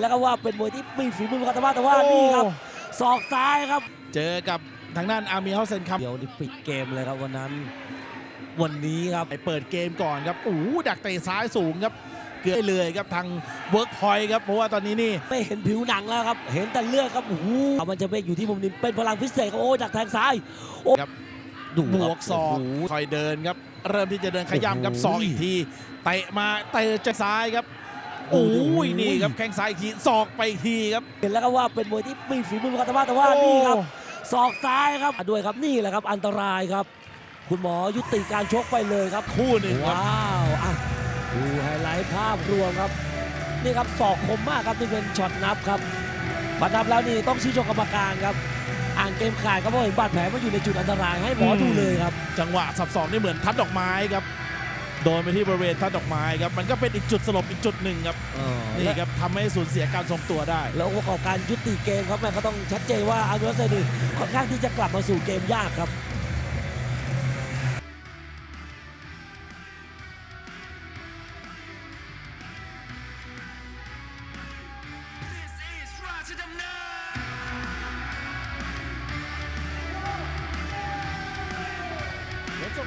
แล้วก็ว่าเป็นมวยที่มีฝีมือกันแต่ว่าแต่ว่านี่ครับศอกซ้ายครับ เจอกับทางด้านอาร์มีเฮาเซนครับเดี๋ยวนี่ปิดเกมเลยครับวันนั้น วันนี้ครับไปเปิดเกมก่อนครับโอ้โหดักเตะซ้ายสูงครับเกือบได้เลยครับทางเวิร์กพอยต์ครับเพราะว่าตอนนี้นี่ไม่เห็นผิวหนังแล้วครับ เห็นแต่เลือดครับโอ้โหมันจะไม่อยู่ที่มุมนี้เป็นพลังพิเศษครับโอ้ยดักแทงซ้ายโอ้ครับดูบครับวกศอกโโหคอยเดินครับ เริ่มที่จะเดินขย้ำครับโอ้โหศอกอีกทีเตะมาเตะจะซ้ายครับ โอ้โอ้โหยนี่ครับแข้งซ้ายอีกทีศอกไปอีกทีครับ เห็นแล้วก็ว่าเป็นมวยที่มีฝีมือกันแต่ว่าแต่ว่านี่ครับศอกซ้ายครับด้วยครับนี่แหละครับอันตรายครับ คุณหมอยุติการชกไปเลยครับคู่หนึ่งครับว้าวอะดูไฮไลท์ภาพรวมครับ นี่ครับศอกคมมากครับนี่เป็นช็อตนับครับพอนับแล้วนี่ต้องชี้ชมกรรมการครับอ่านเกมขาดครับเพราะเห็นบาดแผลมันอยู่ในจุดอันตรายให้หมอดูเลยครับ จังหวะสับสองนี่เหมือนทัดดอกไม้ครับ โดนไปที่บริเวณทัดดอกไม้ครับมันก็เป็นอีกจุดสลบอีกจุดหนึ่งครับนี่นี่ครับทำให้สูญเสียการทรงตัวได้ แล้วองค์ประกอบการยุติเกมครับแม่ก็ต้องชัดเจนว่าอาร์เวสเซนีค่อนข้างที่จะกลับมาสู่เกมยากครับ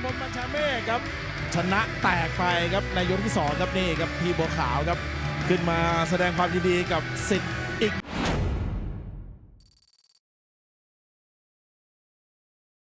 มนต์บัญชาเมฆครับ ชนะแตกไปครับในยกที่2ครับนี่ครับพี่บัวขาวครับ ขึ้นมาแสดงความยินดีกับสิทธิ์